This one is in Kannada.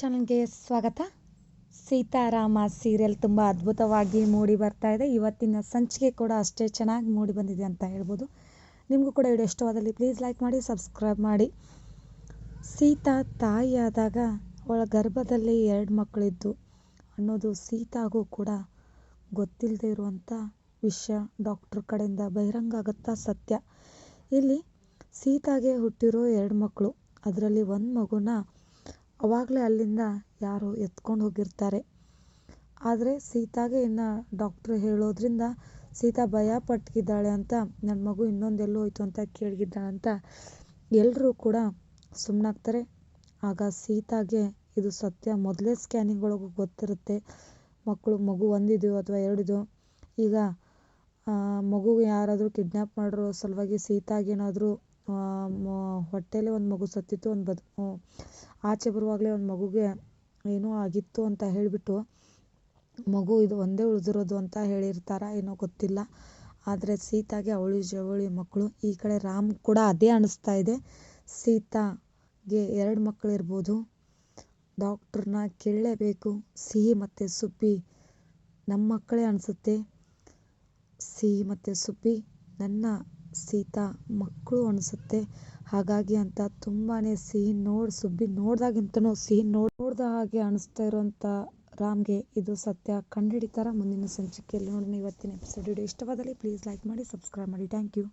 ಚಾನಲ್ಗೆ ಸ್ವಾಗತ. ಸೀತಾರಾಮ ಸೀರಿಯಲ್ ತುಂಬ ಅದ್ಭುತವಾಗಿ ಮೂಡಿ ಬರ್ತಾ ಇದೆ. ಇವತ್ತಿನ ಸಂಚಿಕೆ ಕೂಡ ಅಷ್ಟೇ ಚೆನ್ನಾಗಿ ಮೂಡಿ ಬಂದಿದೆ ಅಂತ ಹೇಳ್ಬೋದು. ನಿಮಗೂ ಕೂಡ ವಿಡಿಯೋ ಇಷ್ಟವಾದಲ್ಲಿ ಪ್ಲೀಸ್ ಲೈಕ್ ಮಾಡಿ ಸಬ್ಸ್ಕ್ರೈಬ್ ಮಾಡಿ. ಸೀತಾ ತಾಯಿಯಾದಾಗ ಅವಳ ಗರ್ಭದಲ್ಲಿ ಎರಡು ಮಕ್ಕಳಿದ್ದು. ಅನ್ನೋದು ಸೀತಾಗೂ ಕೂಡ ಗೊತ್ತಿಲ್ಲದೆ ಇರುವಂಥ ವಿಷಯ. ಡಾಕ್ಟ್ರ್ ಕಡೆಯಿಂದ ಬಹಿರಂಗ ಆಗುತ್ತಾ ಸತ್ಯ. ಇಲ್ಲಿ ಸೀತಾಗೆ ಹುಟ್ಟಿರೋ ಎರಡು ಮಕ್ಕಳು. ಅದರಲ್ಲಿ ಒಂದು ಮಗುನ ಅವಾಗಲೇ ಅಲ್ಲಿಂದ ಯಾರು ಎತ್ಕೊಂಡು ಹೋಗಿರ್ತಾರೆ. ಆದರೆ ಸೀತಾಗೆ ಇನ್ನು ಡಾಕ್ಟ್ರು ಹೇಳೋದ್ರಿಂದ ಸೀತಾ ಭಯ ಪಟ್ಟಿದ್ದಾಳೆ ಅಂತ ನನ್ನ ಮಗು ಇನ್ನೊಂದೆಲ್ಲೋ ಹೋಯ್ತು ಅಂತ ಕೇಳಿದ್ದಾಳೆ ಅಂತ ಎಲ್ಲರೂ ಕೂಡ ಸುಮ್ಮನಾಗ್ತಾರೆ ಆಗ ಸೀತಾಗೆ ಇದು ಸತ್ಯ ಮೊದಲೇ ಸ್ಕ್ಯಾನಿಂಗ್ ಒಳಗೆ ಗೊತ್ತಿರುತ್ತೆ. ಮಕ್ಕಳು ಮಗು ಒಂದಿದೆಯೋ ಅಥವಾ ಎರಡಿದೆಯೋ ಈಗ ಮಗು ಯಾರಾದರೂ ಕಿಡ್ನ್ಯಾಪ್ ಮಾಡಿರೋ ಸಲುವಾಗಿ ಸೀತಾಗೇನಾದರೂ ಹೊಟ್ಟೆಲೇ ಒಂದು ಮಗು ಸತ್ತಿತ್ತು ಒಂದು ಬದು ಆಚೆ ಬರುವಾಗಲೇ ಒಂದು ಮಗುಗೆ ಏನೋ ಆಗಿತ್ತು ಅಂತ ಹೇಳಿಬಿಟ್ಟು ಮಗು ಇದು ಒಂದೇ ಉಳಿದಿರೋದು ಅಂತ ಹೇಳಿರ್ತಾರ ಏನೋ ಗೊತ್ತಿಲ್ಲ. ಆದರೆ ಸೀತಾಗೆ ಅವಳಿ ಜವಳಿ ಮಕ್ಕಳು. ಈ ಕಡೆ ರಾಮ್ ಕೂಡ ಅದೇ ಅನಿಸ್ತಾ ಇದೆ. ಸೀತಾಗೆ ಎರಡು ಮಕ್ಕಳು ಇರ್ಬೋದು ಡಾಕ್ಟ್ರನ್ನ ಕೇಳಲೇಬೇಕು. ಸಿಹಿ ಮತ್ತು ಸುಪ್ಪಿ. ನಮ್ಮ ಮಕ್ಕಳೇ ಅನಿಸುತ್ತೆ. ಸಿಹಿ ಮತ್ತು ಸುಪ್ಪಿ. ನನ್ನ ಸೀತಾ, ಮಕ್ಕಳು ಅನಿಸುತ್ತೆ. ಹಾಗಾಗಿ ಅಂತ ತುಂಬಾ ಸಿಹಿ ನೋಡಿ, ಸುಬ್ಬಿ ನೋಡ್ದಾಗಿಂತನೂ ಸಿಹಿ ನೋಡ್ದ ಹಾಗೆ ಅನಿಸ್ತಾ ಇರೋಂಥ ರಾಮ್ಗೆ ಇದು ಸತ್ಯ. ಕಂಡುಹಿಡಿತಾರ ಮುಂದಿನ ಸಂಚಿಕೆಯಲ್ಲಿ ನೋಡೋಣ ಇವತ್ತಿನ ಎಪಿಸೋಡ್ ಇಷ್ಟವಾದಲ್ಲಿ ಪ್ಲೀಸ್ ಲೈಕ್ ಮಾಡಿ ಸಬ್ಸ್ಕ್ರೈಬ್ ಮಾಡಿ. Thank you